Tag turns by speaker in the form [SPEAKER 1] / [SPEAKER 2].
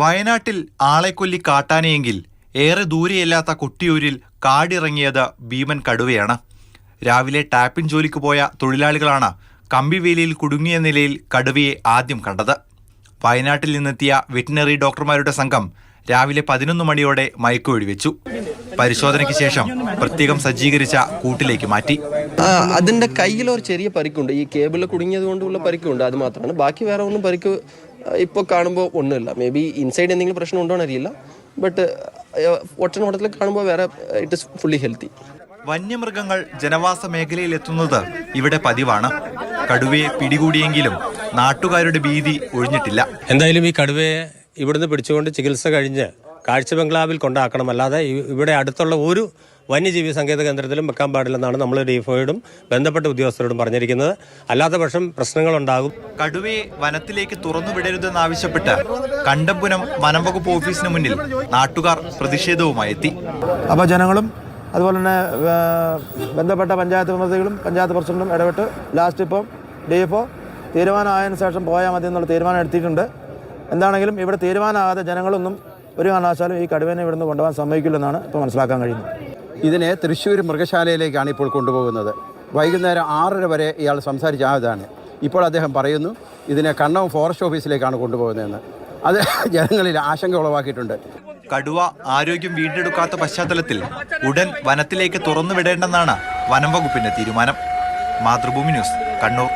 [SPEAKER 1] വയനാട്ടിൽ ആളെക്കൊല്ലി കാട്ടാനയെങ്കിൽ ഏറെ ദൂരെയല്ലാത്ത കൊട്ടിയൂരിൽ കാടിറങ്ങിയത് ഭീമൻ കടുവയാണ്. രാവിലെ ടാപ്പിൻ ജോലിക്ക് പോയ തൊഴിലാളികളാണ് കമ്പിവേലിയിൽ കുടുങ്ങിയ നിലയിൽ കടുവയെ ആദ്യം കണ്ടത്. വയനാട്ടിൽ നിന്നെത്തിയ വെറ്റിനറി ഡോക്ടർമാരുടെ സംഘം രാവിലെ പതിനൊന്ന് മണിയോടെ മയക്കുവെടിവെച്ചു പരിശോധനയ്ക്ക് ശേഷം പ്രത്യേകം സജ്ജീകരിച്ച കൂട്ടിലേക്ക് മാറ്റി.
[SPEAKER 2] അതിന്റെ കയ്യിൽ ഒരു ചെറിയ പരിക്കുണ്ട്. ഈ കേബിളിൽ കുടുങ്ങിയത് കൊണ്ടുള്ള പരിക്കുണ്ട്. അത് മാത്രമാണ്. ബാക്കി വേറെ ഒന്നും പരിക്ക് ഇപ്പോൾ കാണുമ്പോൾ ഒന്നുമില്ല. മേ ബി ഇൻസൈഡ് എന്തെങ്കിലും പ്രശ്നം ഉണ്ടോ അറിയില്ല. ബട്ട് ഒറ്റ നോട്ടത്തിൽ കാണുമ്പോൾ വേറെ ഇറ്റ് ഇസ് ഫുള്ളി ഹെൽത്തി
[SPEAKER 1] വന്യമൃഗങ്ങൾ ജനവാസ മേഖലയിൽ എത്തുന്നത് ഇവിടെ പതിവാണ്. കടുവയെ പിടികൂടിയെങ്കിലും നാട്ടുകാരുടെ ഭീതി ഒഴിഞ്ഞിട്ടില്ല.
[SPEAKER 3] എന്തായാലും ഈ കടുവയെ ഇവിടുന്ന് പിടിച്ചുകൊണ്ട് ചികിത്സ കഴിഞ്ഞ് കാഴ്ച ബംഗ്ലാവിൽ കൊണ്ടാക്കണം അല്ലാതെ ഇവിടെ അടുത്തുള്ള ഒരു വന്യജീവി സങ്കേത കേന്ദ്രത്തിലും വെക്കാൻ പാടില്ലെന്നാണ് നമ്മൾ ഡിഫോയോടും ബന്ധപ്പെട്ട ഉദ്യോഗസ്ഥരോടും പറഞ്ഞിരിക്കുന്നത്. അല്ലാത്ത പക്ഷം പ്രശ്നങ്ങളുണ്ടാകും.
[SPEAKER 1] കടുവയെ വനത്തിലേക്ക് തുറന്നുവിടരുതെന്നാവശ്യപ്പെട്ട് കണ്ടംപുരം വനംവകുപ്പ് ഓഫീസിന് മുന്നിൽ നാട്ടുകാർ പ്രതിഷേധവുമായി എത്തി.
[SPEAKER 4] അപ്പോൾ ജനങ്ങളും അതുപോലെ തന്നെ ബന്ധപ്പെട്ട പഞ്ചായത്ത് പ്രതിനിധികളും പഞ്ചായത്ത് പ്രസിഡന്റും ഇടപെട്ട് ലാസ്റ്റ് ഇപ്പം ഡി എഫ് ഒ തീരുമാനമായതിനു ശേഷം പോയാൽ മതി എന്നുള്ള തീരുമാനം എടുത്തിട്ടുണ്ട്. എന്താണെങ്കിലും ഇവിടെ തീരുമാനമാകാതെ ജനങ്ങളൊന്നും ഒരു കാരണവശാലും ഈ കടുവനെ ഇവിടുന്ന് കൊണ്ടുപോകാൻ സമ്മതിക്കില്ലെന്നാണ് ഇപ്പോൾ മനസ്സിലാക്കാൻ കഴിയുന്നത്.
[SPEAKER 5] ഇതിനെ തൃശ്ശൂർ മൃഗശാലയിലേക്കാണ് ഇപ്പോൾ കൊണ്ടുപോകുന്നത്. വൈകുന്നേരം ആറര വരെ ഇയാൾ സംസാരിച്ച ആ ഇതാണ് ഇപ്പോൾ അദ്ദേഹം പറയുന്നു ഇതിനെ കണ്ണവും ഫോറസ്റ്റ് ഓഫീസിലേക്കാണ് കൊണ്ടുപോകുന്നതെന്ന്. അത് ജനങ്ങളിൽ ആശങ്ക ഉളവാക്കിയിട്ടുണ്ട്.
[SPEAKER 1] കടുവ ആരോഗ്യം വീണ്ടെടുക്കാത്ത പശ്ചാത്തലത്തിൽ ഉടൻ വനത്തിലേക്ക് തുറന്നുവിടേണ്ടെന്നാണ് വനം വകുപ്പിന്റെ തീരുമാനം. മാതൃഭൂമി ന്യൂസ് കണ്ണൂർ.